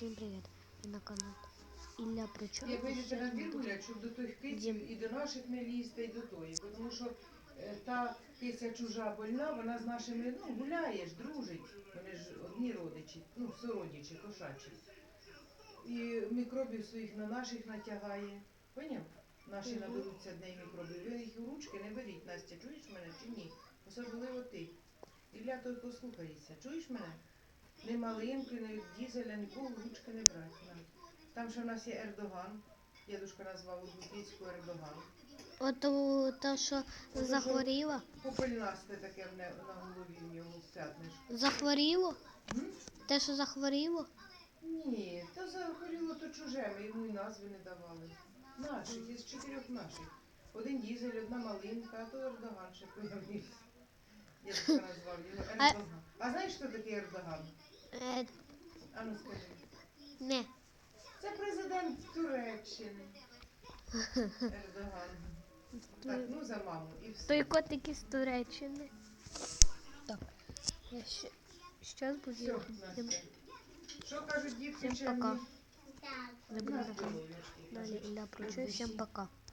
Всім привіт! Ви на каналі Ілля Причому. Як вийдете на двір гуляти, щоб до тих киців і до наших не лізти, і до тої. Тому що е, та киця чужа больна, вона з нашими ну, гуляєш, дружить. Вони ж одні родичі, ну, сородичі, кошачі. І мікробів своїх на наших натягає. Поняв? Наші Мгм. наберуться неї мікробів. Ви їх у ручки не беріть, Настя, чуєш мене чи ні? Особливо ти. Ілля той послухається. Чуєш мене? Ні малинки, ні дізеля, нікого в ручки не брати. Там ще в нас є Ердоган. Дідушка назвав Узбекську Ердоган. От у, та, що що- захворіла. Попельнасте таке в не- на голові в нього стятнеш. Захворіло? М? Те, що захворіло? Ні, то захворіло то чуже, ми йому і назви не давали. Наших, із чотирьох наших. Один дізель, одна малинка, а то Ердоган ще появився. Дідушка назвав його Ердоган. А знаєш, хто такий Ердоган? Е, А ну скажи. не. Це президент Туреччини. Ердоган. Так, ну за маму і все. Той котик із Туреччини. Так. Я ще, щас буду. Все, Настя. Що кажуть дітки? Всім пока. Не буду Далі. Ілля Причому. Всім пока.